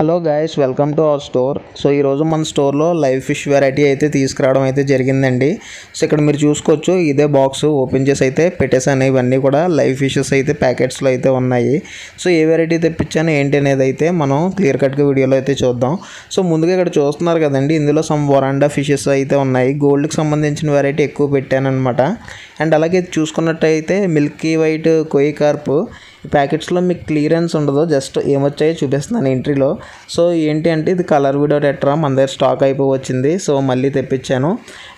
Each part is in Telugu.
Hello guys welcome to our store so ఈరోజు మన స్టోర్లో లైవ్ ఫిష్ వెరైటీ అయితే తీసుకురావడం అయితే జరిగిందండి. సో ఇక్కడ మీరు చూసుకోవచ్చు ఇదే బాక్స్ ఓపెన్ చేసి అయితే పెట్టేసాను ఇవన్నీ కూడా లైవ్ ఫిషెస్ అయితే ప్యాకెట్స్లో అయితే ఉన్నాయి. సో ఏ వెరైటీ తెప్పించాను ఏంటి అనేది అయితే మనం క్లియర్ కట్గా వీడియోలో అయితే చూద్దాం. సో ముందుగా ఇక్కడ చూస్తున్నారు కదండి ఇందులో సమ్ వరాండా ఫిషెస్ అయితే ఉన్నాయి. గోల్డ్కి సంబంధించిన వెరైటీ ఎక్కువ పెట్టాను అనమాట అండ్ అలాగే చూసుకున్నట్టయితే మిల్కీ వైట్ కొయ్యి కార్పు ఈ ప్యాకెట్స్లో మీకు క్లియరెన్స్ ఉండదు జస్ట్ ఏమొచ్చాయో చూపిస్తున్నాను ఎంట్రీలో సో ఏంటి అంటే ఇది కలర్ వీడియో టెట్రా మన దగ్గర స్టాక్ అయిపోయి వచ్చింది సో మళ్ళీ తెప్పించాను.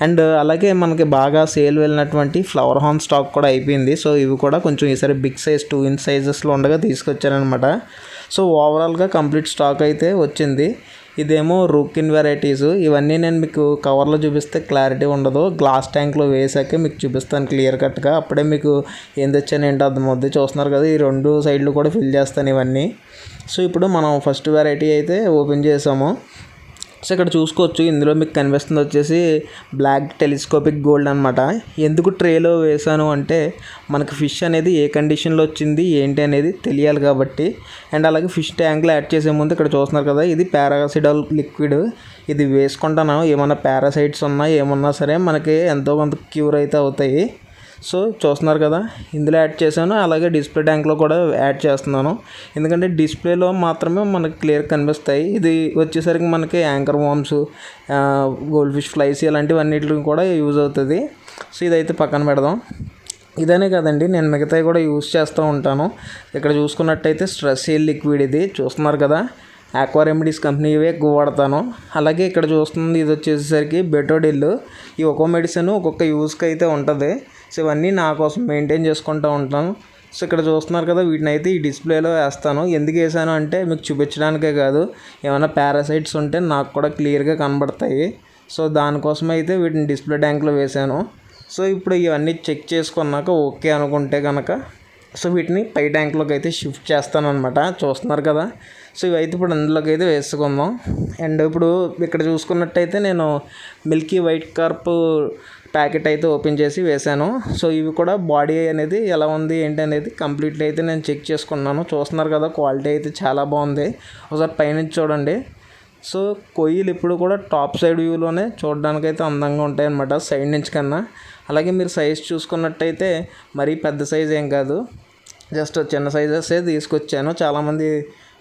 అండ్ అలాగే మనకి బాగా సేల్ వెళ్ళినటువంటి ఫ్లవర్ హార్న్ స్టాక్ కూడా అయిపోయింది. సో ఇవి కూడా కొంచెం ఈసారి బిగ్ సైజ్ టూ ఇంచ్ సైజెస్లో ఉండగా తీసుకొచ్చానమాట సో ఓవరాల్గా కంప్లీట్ స్టాక్ అయితే వచ్చింది. ఇదేమో రూకిన్ వెరైటీస్. ఇవన్నీ నేను మీకు కవర్లో చూపిస్తే క్లారిటీ ఉండదు. గ్లాస్ ట్యాంక్లో వేసాకే మీకు చూపిస్తాను క్లియర్ కట్గా. అప్పుడే మీకు ఏం తెచ్చాను ఏంటో అర్థమవుద్ది చూస్తున్నారు కదా ఈ రెండు సైడ్లు కూడా ఫిల్ చేస్తాను ఇవన్నీ. సో ఇప్పుడు మనం ఫస్ట్ వెరైటీ అయితే ఓపెన్ చేసాము. సో ఇక్కడ చూసుకోవచ్చు. ఇందులో మీకు కనిపిస్తుంది వచ్చేసి బ్లాక్ టెలిస్కోపిక్ గోల్డ్ అనమాట ఎందుకు ట్రేలో వేసాను అంటే మనకు ఫిష్ అనేది ఏ కండిషన్లో వచ్చింది ఏంటి అనేది తెలియాలి కాబట్టి. అండ్ అలాగే ఫిష్ ట్యాంక్లో యాడ్ చేసే ముందు ఇక్కడ చూస్తున్నారు కదా ఇది పారాసిడల్ లిక్విడ్. ఇది వేసుకుంటాను. ఏమన్నా పారాసైట్స్ ఉన్నా ఏమన్నా సరే మనకి ఎంతో కొంత క్యూర్ అయితే అవుతాయి. సో చూస్తున్నారు కదా ఇందులో యాడ్ చేశాను. అలాగే డిస్ప్లే ట్యాంక్లో కూడా యాడ్ చేస్తున్నాను. ఎందుకంటే డిస్ప్లేలో మాత్రమే మనకు క్లియర్ కనిపిస్తాయి. ఇది వచ్చేసరికి మనకి anchor worms gold fish flies ఇలాంటివన్నిటికి కూడా యూజ్ అవుతుంది. సో ఇదైతే పక్కన పెడదాం. ఇదనే కదండి నేను మిగతావి కూడా యూజ్ చేస్తూ ఉంటాను. ఇక్కడ చూసుకున్నట్టయితే స్ట్రెస్ హీల్ లిక్విడ్ ఇది. చూస్తున్నారు కదా ఆక్వారెమిడీస్ కంపెనీ ఇవే ఎక్కువ వాడతాను. అలాగే ఇక్కడ చూస్తుంది ఇది వచ్చేసరికి బెటోడిల్ ఈ ఒక్కో మెడిసిన్ ఒక్కొక్క యూస్కి అయితే ఉంటుంది. సో ఇవన్నీ నా కోసం మెయింటైన్ చేసుకుంటూ ఉంటాను. సో ఇక్కడ చూస్తున్నారు కదా వీటిని అయితే ఈ డిస్ప్లేలో వేస్తాను. ఎందుకు వేసాను అంటే మీకు చూపించడానికే కాదు ఏమైనా పారాసైట్స్ ఉంటే నాకు కూడా క్లియర్గా కనబడతాయి. సో దానికోసం అయితే వీటిని డిస్ప్లే ట్యాంక్లో వేసాను. సో ఇప్పుడు ఇవన్నీ చెక్ చేసుకున్నాక ఓకే అనుకుంటే కనుక సో వీటిని పై ట్యాంక్లోకి అయితే షిఫ్ట్ చేస్తాను అనమాట చూస్తున్నారు కదా సో ఇవైతే ఇప్పుడు అందులోకి అయితే వేసుకుందాం. అండ్ ఇప్పుడు ఇక్కడ చూసుకున్నట్టయితే నేను మిల్కీ వైట్ కార్ప్ ప్యాకెట్ అయితే ఓపెన్ చేసి వేశాను. సో ఇవి కూడా బాడీ అనేది ఎలా ఉంది ఏంటి అనేది కంప్లీట్లీ అయితే నేను చెక్ చేసుకున్నాను. చూస్తున్నారు కదా క్వాలిటీ అయితే చాలా బాగుంది. ఒకసారి పైనుంచి చూడండి. సో కొయ్యలు ఇప్పుడు కూడా టాప్ సైడ్ వ్యూలోనే చూడడానికి అయితే అందంగా ఉంటాయి అన్నమాట సైడ్ నుంచి కన్నా. అలాగే మీరు సైజ్ చూసుకున్నట్టయితే మరీ పెద్ద సైజ్ ఏం కాదు. జస్ట్ చిన్న సైజెస్ తీసుకొచ్చాను. చాలామంది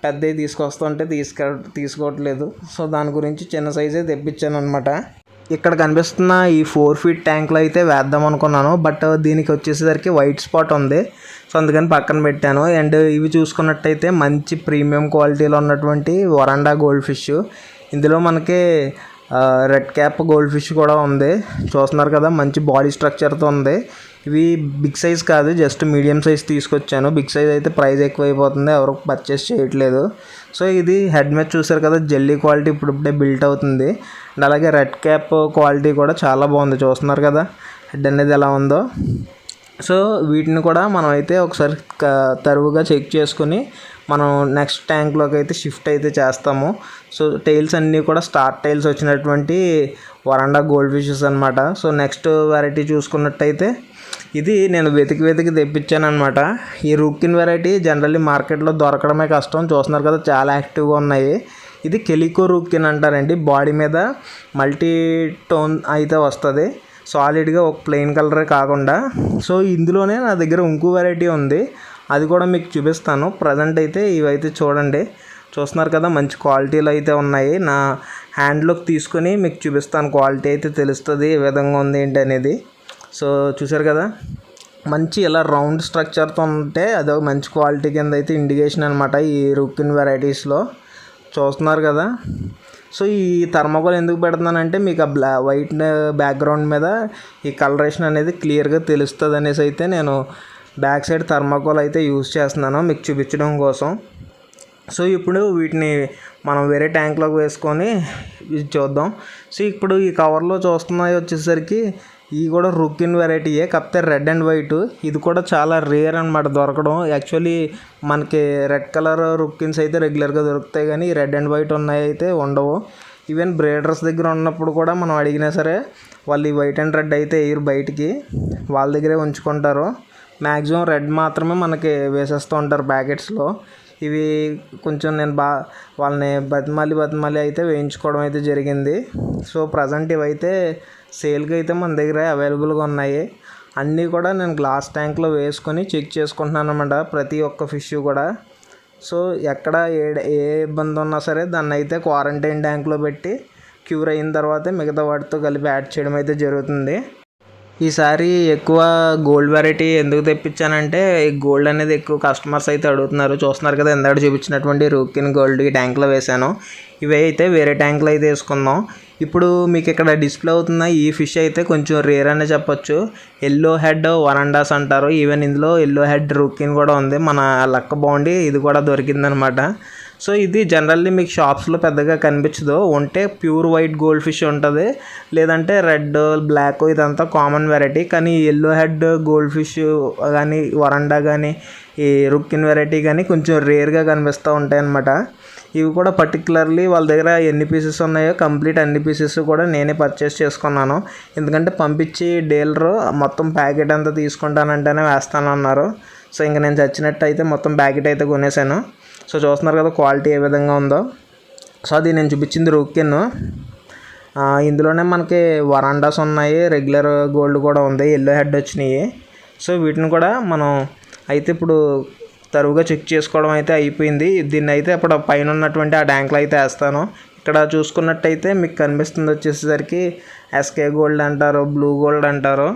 పెద్దవి తీసుకొస్తుంటే తీసుక తీసుకోవట్లేదు. సో దాని గురించి చిన్న సైజే తెప్పించాను అనమాట ఇక్కడ కనిపిస్తున్న ఈ ఫోర్ ఫీట్ ట్యాంక్లో అయితే వేద్దాం అనుకున్నాను. బట్ దీనికి వచ్చేసరికి వైట్ స్పాట్ ఉంది. సో అందుకని పక్కన పెట్టాను. అండ్ ఇవి చూసుకున్నట్టయితే మంచి ప్రీమియం క్వాలిటీలో ఉన్నటువంటి వరండా గోల్డ్ ఫిష్ ఇందులో మనకి రెడ్ క్యాప్ గోల్డ్ ఫిష్ కూడా ఉంది. చూస్తున్నారు కదా మంచి బాడీ స్ట్రక్చర్తో ఉంది. ఇవి బిగ్ సైజ్ కాదు జస్ట్ మీడియం సైజ్ తీసుకొచ్చాను. బిగ్ సైజ్ అయితే ప్రైస్ ఎక్కువ అయిపోతుంది ఎవరు పర్చేస్ చేయట్లేదు. సో ఇది హెడ్ మ్యాచ్ చూసారు కదా జెల్లీ క్వాలిటీ ఇప్పుడిప్పుడే బిల్ట్ అవుతుంది. అండ్ అలాగే రెడ్ క్యాప్ క్వాలిటీ కూడా చాలా బాగుంది చూస్తున్నారు కదా హెడ్ అనేది ఎలా ఉందో. సో వీటిని కూడా మనం అయితే ఒకసారి తరువుగా చెక్ చేసుకుని మనం నెక్స్ట్ ట్యాంక్లోకి అయితే షిఫ్ట్ అయితే చేస్తాము. సో టైల్స్ అన్నీ కూడా స్టార్ టైల్స్ వచ్చినటువంటి వరండా గోల్డ్ ఫిషెస్ అనమాట సో నెక్స్ట్ వెరైటీ చూసుకున్నట్టయితే ఇది నేను వెతికి వెతికి తెప్పించాను అనమాట ఈ రూకిన్ వెరైటీ జనరల్లీ మార్కెట్లో దొరకడమే కష్టం. చూస్తున్నారు కదా చాలా యాక్టివ్గా ఉన్నాయి. ఇది కెలికో రూకిన్ అంటారండి. బాడీ మీద మల్టీ టోన్ అయితే వస్తుంది. సాలిడ్గా ఒక ప్లెయిన్ కలరే కాకుండా. సో ఇందులోనే నా దగ్గర ఇంకో వెరైటీ ఉంది. అది కూడా మీకు చూపిస్తాను. ప్రజెంట్ అయితే ఇవైతే చూడండి. చూస్తున్నారు కదా మంచి క్వాలిటీలు అయితే ఉన్నాయి. నా హ్యాండ్లోకి తీసుకొని మీకు చూపిస్తాను. క్వాలిటీ అయితే తెలుస్తుంది ఏ విధంగా ఉంది ఏంటి అనేది. సో చూసారు కదా? మంచి ఇలా రౌండ్ స్ట్రక్చర్తో ఉంటే అదొక మంచి క్వాలిటీ కింద అయితే ఇండికేషన్ అనమాట ఈ రుక్కిన్ వెరైటీస్లో. చూస్తున్నారు కదా? సో ఈ థర్మోకోల్ ఎందుకు పెడుతున్నానంటే మీకు ఆ బ్లా వైట్ బ్యాక్గ్రౌండ్ మీద ఈ కలరేషన్ అనేది క్లియర్గా తెలుస్తుంది అనేసి అయితే నేను బ్యాక్ సైడ్ థర్మాకోల్ అయితే యూస్ చేస్తున్నాను. మీకు చూపించడం కోసం. సో ఇప్పుడు వీటిని మనం వేరే ట్యాంక్లోకి వేసుకొని ఇది చూద్దాం. సో ఇప్పుడు ఈ కవర్లో చూస్తున్నాయి వచ్చేసరికి ఇవి కూడా రుకిన్ వెరైటీయే కాకపోతే రెడ్ అండ్ వైట్. ఇది కూడా చాలా రేర్ అనమాట దొరకడం. యాక్చువల్లీ మనకి రెడ్ కలర్ రుకిన్స్ అయితే రెగ్యులర్గా దొరుకుతాయి కానీ రెడ్ అండ్ వైట్ ఉన్నాయి అయితే ఉండవు. ఈవెన్ బ్రేడర్స్ దగ్గర ఉన్నప్పుడు కూడా మనం అడిగినా సరే వాళ్ళు ఈ వైట్ అండ్ రెడ్ అయితే వేయరు బయటికి. వాళ్ళ దగ్గరే ఉంచుకుంటారు. మ్యాక్సిమం రెడ్ మాత్రమే మనకి వేసేస్తూ ఉంటారు ప్యాకెట్స్లో. ఇవి కొంచెం నేను బా వాళ్ళని బతిమాలి బతిమాలి అయితే వేయించుకోవడం అయితే జరిగింది. సో ప్రజెంట్ ఇవైతే సేల్కి అయితే మన దగ్గర అవైలబుల్గా ఉన్నాయి. అన్నీ కూడా నేను గ్లాస్ ట్యాంక్లో వేసుకొని చెక్ చేసుకుంటున్నాను అనమాట ప్రతి ఒక్క ఫిష్ కూడా. సో ఎక్కడ ఏ ఏ ఇబ్బంది ఉన్నా సరే దాన్ని అయితే క్వారంటైన్ ట్యాంక్లో పెట్టి క్యూర్ అయిన తర్వాతే మిగతా వాటితో కలిపి యాడ్ చేయడం అయితే జరుగుతుంది. ఈసారి ఎక్కువ గోల్డ్ వెరైటీ ఎందుకు తెప్పించానంటే ఈ గోల్డ్ అనేది ఎక్కువ కస్టమర్స్ అయితే అడుగుతున్నారు. చూస్తున్నారు కదా ఇందాక చూపించినటువంటి రూకిన్ గోల్డ్ ఈ ట్యాంక్లో వేశాను. ఇవి అయితే వేరే ట్యాంక్లో అయితే వేసుకుందాం. ఇప్పుడు మీకు ఇక్కడ డిస్ప్లే అవుతున్న ఈ ఫిష్ అయితే కొంచెం రేర్ అనే చెప్పొచ్చు. ఎల్లో హెడ్ వరండాస్ అంటారు. ఈవెన్ ఇందులో ఎల్లో హెడ్ రూకిన్ కూడా ఉంది. మన లక్క బాగుండి ఇది కూడా దొరికిందనమాట. సో ఇది జనరల్లీ మీకు షాప్స్లో పెద్దగా కనిపించదు. ఉంటే ప్యూర్ వైట్ గోల్డ్ ఫిష్ ఉంటుంది. లేదంటే రెడ్ బ్లాక్ ఇదంతా కామన్ వెరైటీ కానీ ఎల్లో హెడ్ గోల్డ్ ఫిష్ కానీ వరండా కానీ ఈ రుక్కిన్ వెరైటీ కానీ కొంచెం రేర్గా కనిపిస్తూ ఉంటాయి అన్నమాట ఇవి కూడా పర్టికులర్లీ వాళ్ళ దగ్గర ఎన్ని పీసెస్ ఉన్నాయో కంప్లీట్ అన్ని పీసెస్ కూడా నేనే పర్చేస్ చేసుకున్నాను. ఎందుకంటే పంపించి డీలరు మొత్తం ప్యాకెట్ అంతా తీసుకుంటానంటేనే వేస్తానన్నారు. సో ఇంక నేను చచ్చినట్టు అయితే మొత్తం ప్యాకెట్ అయితే కొనేసాను. సో చూస్తున్నారు కదా క్వాలిటీ ఏ విధంగా ఉందో. సో అది నేను చూపించింది రూకెన్ ఇందులోనే మనకి వరాండాస్ ఉన్నాయి రెగ్యులర్ గోల్డ్ కూడా ఉంది ఎల్లో హెడ్ వచ్చినాయి. సో వీటిని కూడా మనం అయితే ఇప్పుడు తరువుగా చెక్ చేసుకోవడం అయితే అయిపోయింది. దీన్ని అయితే అప్పుడు పైన ఉన్నటువంటి ఆ ట్యాంక్లో అయితే వేస్తాను. ఇక్కడ చూసుకున్నట్టయితే మీకు కనిపిస్తుంది వచ్చేసరికి ఎస్కే గోల్డ్ అంటారు బ్లూ గోల్డ్ అంటారు.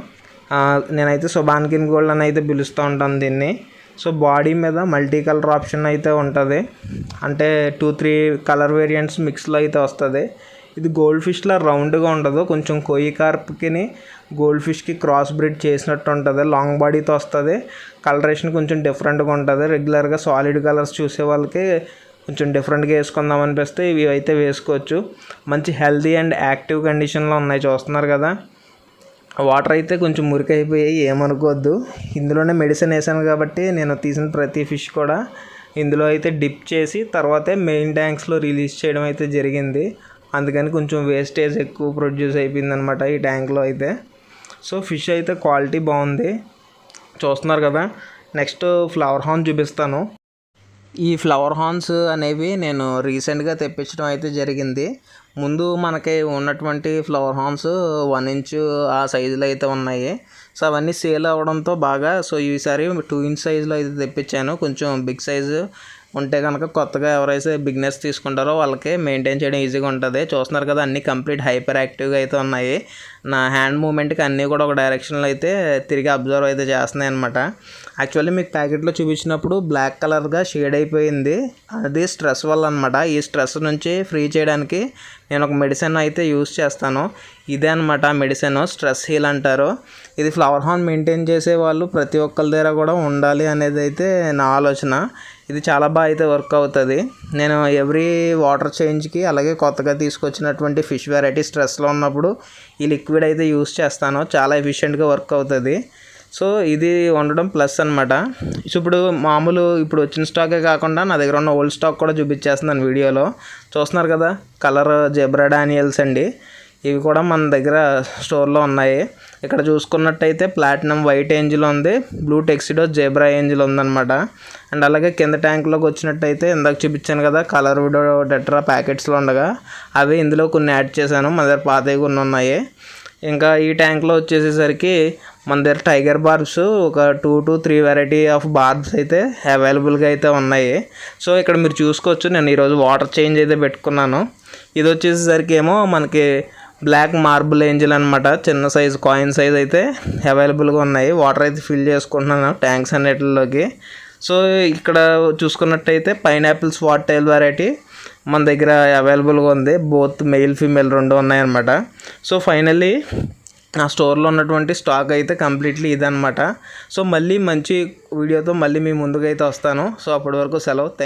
నేనైతే సుబాన్కిన్ గోల్డ్ అని అయితే పిలుస్తూ ఉంటాను దీన్ని. సో బాడీ మీద మల్టీ కలర్ ఆప్షన్ అయితే ఉంటుంది. అంటే టూ త్రీ కలర్ వేరియంట్స్ మిక్స్లో అయితే వస్తుంది. ఇది గోల్డ్ ఫిష్లా రౌండ్గా ఉండదు. కొంచెం కొయ్యి కార్ప్కిని గోల్డ్ ఫిష్కి క్రాస్ బ్రిడ్ చేసినట్టు ఉంటుంది. లాంగ్ బాడీతో వస్తుంది. కలరేషన్ కొంచెం డిఫరెంట్గా ఉంటుంది. రెగ్యులర్గా సాలిడ్ కలర్స్ చూసే వాళ్ళకి కొంచెం డిఫరెంట్గా వేసుకుందాం అనిపిస్తే ఇవి అయితే వేసుకోవచ్చు. మంచి హెల్దీ అండ్ యాక్టివ్ కండిషన్లో ఉన్నాయి. చూస్తున్నారు కదా? వాటర్ అయితే కొంచెం మురికి అయిపోయాయి ఏమనుకోవద్దు. ఇందులోనే మెడిసిన్ వేసాను కాబట్టి నేను తీసిన ప్రతి ఫిష్ కూడా ఇందులో అయితే డిప్ చేసి తర్వాతే మెయిన్ ట్యాంక్స్లో రిలీజ్ చేయడం అయితే జరిగింది. అందుకని కొంచెం వేస్టేజ్ ఎక్కువ ప్రొడ్యూస్ అయిపోయిందనమాట ఈ ట్యాంక్లో అయితే. సో ఫిష్ అయితే క్వాలిటీ బాగుంది. చూస్తున్నారు కదా నెక్స్ట్ ఫ్లవర్ హార్న్ చూపిస్తాను. ఈ ఫ్లవర్ హార్న్స్ అనేవి నేను రీసెంట్గా తెప్పించడం అయితే జరిగింది. ముందు మనకి ఉన్నటువంటి ఫ్లవర్ హార్న్స్ వన్ ఇంచ్ ఆ సైజులో అయితే ఉన్నాయి. సో అవన్నీ సేల్ అవ్వడంతో బాగా సో ఈసారి టూ ఇంచ్ సైజులో అయితే తెప్పించాను. కొంచెం బిగ్ సైజు ఉంటే కనుక కొత్తగా ఎవరైతే బిగ్నెస్ తీసుకుంటారో వాళ్ళకి మెయింటైన్ చేయడం ఈజీగా ఉంటుంది. చూస్తున్నారు కదా అన్నీ కంప్లీట్ హైపర్ యాక్టివ్గా అయితే ఉన్నాయి. నా హ్యాండ్ మూమెంట్కి అన్నీ కూడా ఒక డైరెక్షన్లో అయితే తిరిగి అబ్జర్వ్ అయితే చేస్తున్నాయి అనమాట యాక్చువల్లీ మీకు ప్యాకెట్లో చూపించినప్పుడు బ్లాక్ కలర్గా షేడ్ అయిపోయింది. అది స్ట్రెస్ వల్ల అనమాట ఈ స్ట్రెస్ నుంచి ఫ్రీ చేయడానికి నేను ఒక మెడిసిన్ అయితే యూస్ చేస్తాను. ఇదే అనమాట మెడిసిన్. స్ట్రెస్ హీల్ అంటారు. ఇది ఫ్లవర్ హార్న్ మెయింటైన్ చేసే వాళ్ళు ప్రతి ఒక్కరి దగ్గర కూడా ఉండాలి అనేది అయితే నా ఆలోచన. ఇది చాలా బాగా అయితే వర్క్ అవుతుంది. నేను ఎవ్రీ వాటర్ చేంజ్కి అలాగే కొత్తగా తీసుకొచ్చినటువంటి ఫిష్ వెరైటీ స్ట్రెస్లో ఉన్నప్పుడు ఈ లిక్విడ్ అయితే యూస్ చేస్తాను. చాలా ఎఫిషియెంట్గా వర్క్ అవుతుంది. సో ఇది ఉండడం ప్లస్ అనమాట ఇప్పుడు మామూలు ఇప్పుడు వచ్చిన స్టాకే కాకుండా నా దగ్గర ఉన్న ఓల్డ్ స్టాక్ కూడా చూపించేస్తున్నాను వీడియోలో. చూస్తున్నారు కదా? కలర్ జెబ్రా డానియల్స్ అండి. ఇవి కూడా మన దగ్గర స్టోర్లో ఉన్నాయి. ఇక్కడ చూసుకున్నట్టయితే ప్లాటినం వైట్ ఏంజిల్ ఉంది బ్లూ టెక్సిడో జేబ్రా ఏంజిల్ ఉందన్నమాట. అండ్ అలాగే కింద ట్యాంక్లోకి వచ్చినట్టయితే ఇందాక చూపించాను కదా కలర్ విడో డెట్రా ప్యాకెట్స్లో ఉండగా అవి ఇందులో కొన్ని యాడ్ చేశాను మన దగ్గర పాతవి కొన్ని ఉన్నాయి. ఇంకా ఈ ట్యాంక్లో వచ్చేసేసరికి మన దగ్గర టైగర్ బార్బ్స్ ఒక two to three variety of barbs అయితే అవైలబుల్గా అయితే ఉన్నాయి. సో ఇక్కడ మీరు చూసుకోవచ్చు నేను ఈరోజు వాటర్ చేంజ్ అయితే పెట్టుకున్నాను. ఇది వచ్చేసరికి ఏమో మనకి బ్లాక్ మార్బుల్ ఏంజిల్ అనమాట చిన్న సైజ్ కాయిన్ సైజ్ అయితే అవైలబుల్గా ఉన్నాయి. వాటర్ అయితే ఫిల్ చేసుకుంటున్నాను ట్యాంక్స్ అన్నిటిలోకి. సో ఇక్కడ చూసుకున్నట్టయితే పైనాపిల్స్ వాటైల్ టైల్ వెరైటీ మన దగ్గర అవైలబుల్గా ఉంది. బోత్ మెయిల్ ఫీమేల్ రెండు ఉన్నాయన్నమాట. సో ఫైనల్లీ నా స్టోర్లో ఉన్నటువంటి స్టాక్ అయితే కంప్లీట్లీ ఇదనమాట సో మళ్ళీ మంచి వీడియోతో మళ్ళీ మీ ముందుకైతే వస్తాను. సో అప్పటి వరకు సెలవు. థ్యాంక్